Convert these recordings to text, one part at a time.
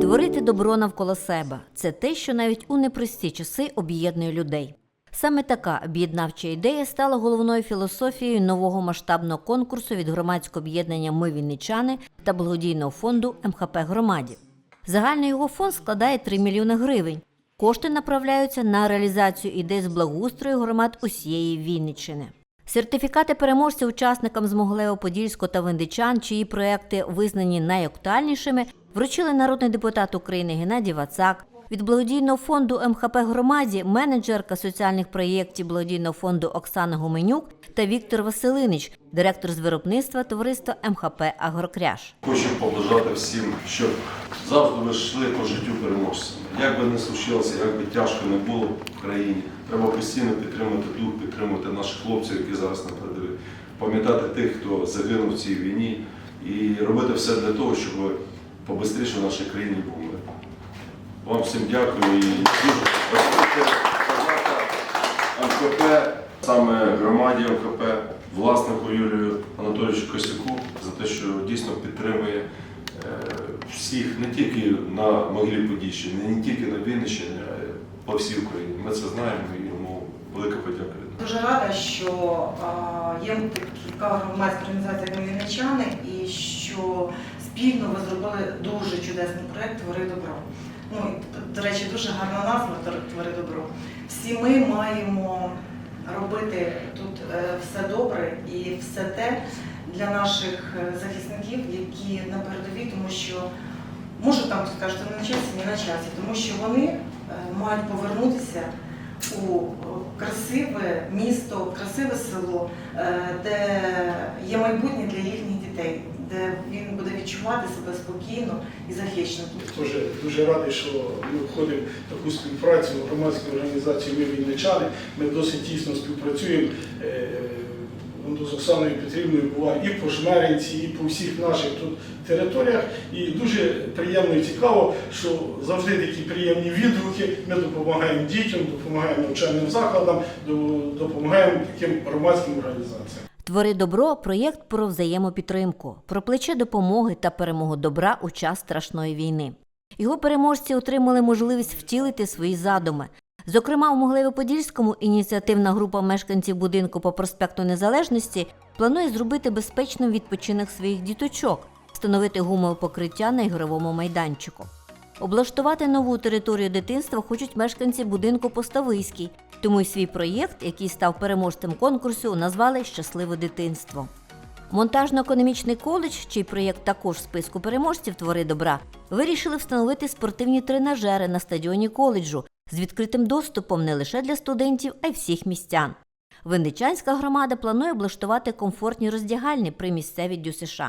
Творити добро навколо себе це те, що навіть у непрості часи об'єднує людей. Саме така об'єднавча ідея стала головною філософією нового масштабного конкурсу від громадського об'єднання Ми Вінничани та благодійного фонду МХП Громаді. Загальний його фонд складає 3 мільйони гривень. Кошти направляються на реалізацію ідей з благоустрою громад усієї Вінниччини. Сертифікати переможців учасникам з Могилево-Подільського та Виндичан, чиї проекти визнані найактуальнішими, вручили народний депутат України Геннадій Вацак. Від благодійного фонду МХП громаді менеджерка соціальних проєктів благодійного фонду Оксана Гуменюк та Віктор Василинич, директор з виробництва товариства МХП Агрокряж. Хочу побажати всім, щоб завжди ви йшли по життю переможцями. Як би не случилося, як би тяжко не було в країні, треба постійно підтримувати дух, підтримувати наших хлопців, які зараз на передовій, пам'ятати тих, хто загинув в цій війні, і робити все для того, щоб побистріше в нашій країні був. Вам всім дякую і дуже МКП, саме громаді МКП, власнику Юрію Анатолійовичу Косяку за те, що дійсно підтримує е, всіх не тільки на могилі Подільщини, не тільки на Вінниччині, а по всій Україні. Ми це знаємо і йому велика подяка. Дуже рада, що є така громадська організація Вінничани і що спільно ви зробили дуже чудесний проєкт Твори добро. Ну, до речі, дуже гарна назва «Твори- добро. Всі ми маємо робити тут е, все добре і все те для наших е, захисників, які на передовій, тому що може там хтось що не на часі, не на часі, тому що вони е, мають повернутися у красиве місто, красиве село, де є майбутнє для їхніх дітей, де він буде відчувати себе спокійно і захищено. Теж дуже радий, що ми входимо в таку співпрацю громадської організації Ми Вінничани. Ми досить тісно співпрацюємо. Е, ну, З Оксаною Петрівною була і по Жмеринці, і по всіх наших тут територіях. І дуже приємно і цікаво, що завжди такі приємні відгуки. Ми допомагаємо дітям, допомагаємо навчальним закладам, допомагаємо таким громадським організаціям. Твори добро проєкт про взаємопідтримку, про плече допомоги та перемогу добра у час страшної війни. Його переможці отримали можливість втілити свої задуми. Зокрема, у Могилево-Подільському ініціативна група мешканців будинку по проспекту Незалежності планує зробити безпечним відпочинок своїх діточок, встановити гумове покриття на ігровому майданчику. Облаштувати нову територію дитинства хочуть мешканці будинку Постависький, тому й свій проєкт, який став переможцем конкурсу, назвали Щасливе дитинство. Монтажно-економічний коледж, чий проєкт також в списку переможців твори добра, вирішили встановити спортивні тренажери на стадіоні коледжу з відкритим доступом не лише для студентів, а й всіх містян. Винничанська громада планує облаштувати комфортні роздягальні при місцевій ДЮСШ.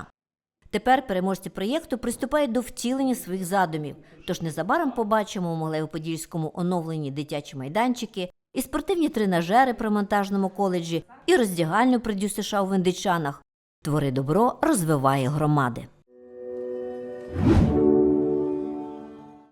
Тепер переможці проєкту приступають до втілення своїх задумів. Тож незабаром побачимо у Могилево-Подільському оновлені дитячі майданчики, і спортивні тренажери при монтажному коледжі, і роздягальню при ДЮСШ у Вендичанах. Твори добро розвиває громади.